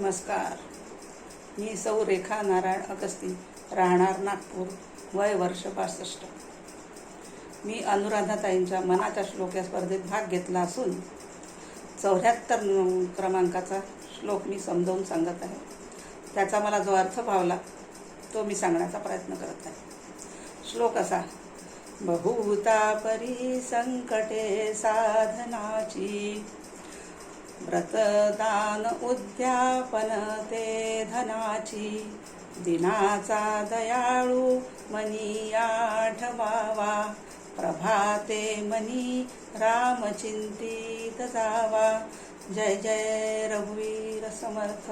नमस्कार. मी सौ रेखा नारायण अगस्ती राहणार नागपूर वय वर्ष पासष्ट मी अनुराधाताईंच्या मनाच्या श्लोक या स्पर्धेत भाग घेतला असून चौऱ्याहत्तर क्रमांकाचा श्लोक मी समजावून सांगत आहे. त्याचा मला जो अर्थ भावला तो मी सांगण्याचा प्रयत्न करत आहे. श्लोक असा बहुता परी संकटे साधनाची व्रतदान उद्यापन ते धनाची. दिनाचा दयाळू मनी आठवावा. प्रभाते मनी रामचिंतित जावा. जय जय रघुवीर समर्थ.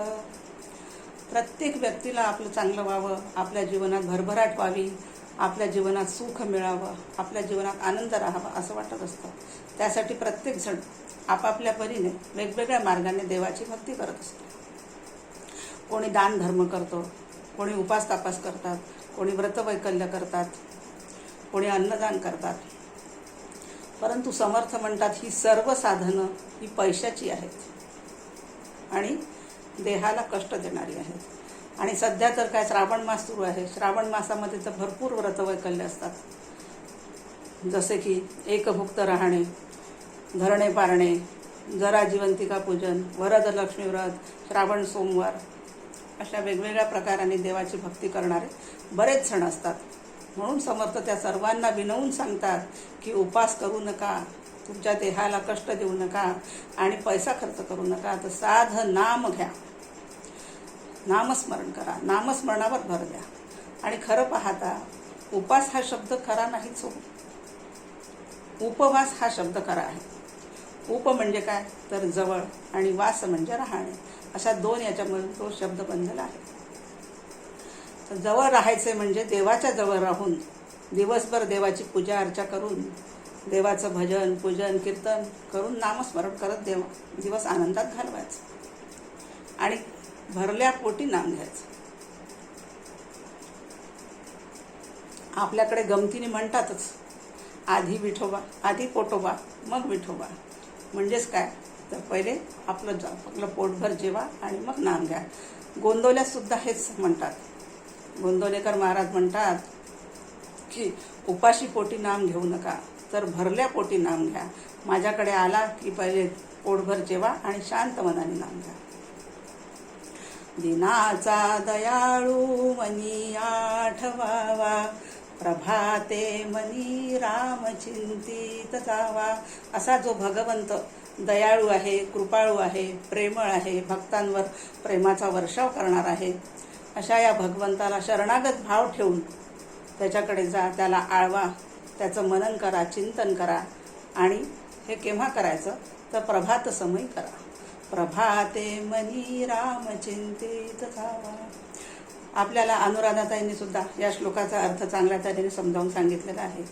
प्रत्येक व्यक्तीला आपलं चांगलं व्हावं आपल्या जीवनात भरभराट व्हावी. आपल्या जीवनात सुख मिळावं आपल्या जीवनात आनंद राहावा असं वाटत असतं. त्यासाठी प्रत्येकजण आपापल्या परीने वेगवेगळ्या मार्गाने देवाची भक्ती करत असतो. कोणी दान धर्म करतो कोणी उपास तापास करतात कोणी व्रतवैकल्य करतात कोणी अन्नदान करतात. परंतु समर्थ म्हणतात ही सर्व साधनं ही पैशाची आहेत. आणि देहाला कष्ट देणारी आहेत. आणि सध्या तर काय श्रावण मास सुरू आहे. श्रावण मासामध्ये तर भरपूर व्रतवैकल्य असतात. जसे की एकभुक्त राहणे धरणे पारणे जरा जिवंतिका पूजन वरदलक्ष्मी व्रत श्रावण सोमवार अशा वेगवेगळ्या प्रकाराने देवाची भक्ती करणारे बरेच सण असतात. म्हणून समर्थ त्या सर्वांना विनवून सांगतात की उपास करू नका तुमच्या देहाला कष्ट देऊ नका आणि पैसा खर्च करू नका. तर साध नाम घ्या. नामस्मरण करा. नामस्मरणावर भर द्या. आणि खरं पाहता उपास हा शब्द खरा नाहीच हो. उपवास हा शब्द खरा आहे. उप म्हणजे काय? तर जवळ आणि वास म्हणजे राहणे. अशा दोन याच्यामधून तो शब्द बनलेला आहे. तर जवळ राहायचे म्हणजे देवाच्या जवळ राहून दिवसभर देवाची पूजा अर्चा करून देवाचं भजन पूजन कीर्तन करून नामस्मरण करत देव. दिवस आनंदात घालवायचं. आणि भरल्या पोटी नाम घ्यायचं. आपल्याकडे गमतीने म्हणतातच आधी विठोबा आधी पोटोबा मग विठोबा. म्हणजेच काय? तर पहिले आपलं जा आपलं पोटभर जेवा आणि मग नाम घ्या. गोंदवल्यासुद्धा हेच म्हणतात. गोंदवलेकर महाराज म्हणतात की उपाशी पोटी नाम घेऊ नका तर भरल्या पोटी नाम घ्या. माझ्याकडे आला की पहिले पोटभर जेवा आणि शांत मनाने नाम घ्या. दिनाचा दयाळू मनी आठवावा प्रभाते मनी राम चिंतित जावा. असा जो भगवंत दयाळू आहे कृपाळू आहे प्रेमळ आहे भक्तांवर प्रेमाचा वर्षाव करणार आहे अशा या भगवंताला शरणागत भाव ठेवून त्याच्याकडे जा त्याला आळवा त्याचं मनन करा चिंतन करा आणि हे केव्हा करायचं? तर प्रभात समयी करा. प्रभाते मनी राम चिंतित जावा आपल्याला अनुराधाताईंनी सुद्धा या श्लोकाचा अर्थ चांगल्या तऱ्हेने समजावून सांगितलेला आहे.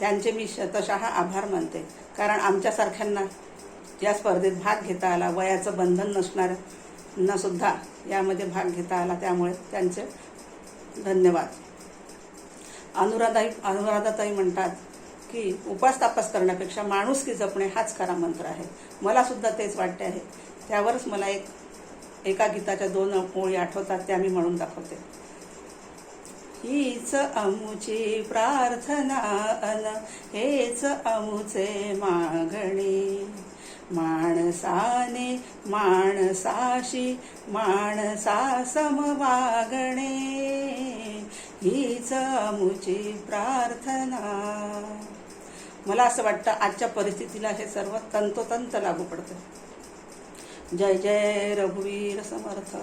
त्यांचे मी शतशः आभार मानते. कारण आमच्यासारख्यांना या स्पर्धेत भाग घेता आला वयाचं बंधन नसणाऱ्यांना सुद्धा यामध्ये भाग घेता आला त्यामुळे त्यांचे धन्यवाद. अनुराधाई अनुराधाताई म्हणतात की उपास तापास करण्यापेक्षा माणुसकी जपणे हाच खरा मंत्र आहे. मला सुद्धा तेच वाटते आहे. त्यावरच मला एक एका गीताच्या दोन ओळी आठवतात त्या मी म्हणून दाखवते. हीच अमुची प्रार्थना अन हेच अमुचे मागणे. माणसाने माणसाशी माणसा समवागणे हीच अमुची प्रार्थना मला असं वाटतं आजच्या परिस्थितीला हे सर्व तंतोतंत लागू पडतं. जय जय रघुवीर समर्थ.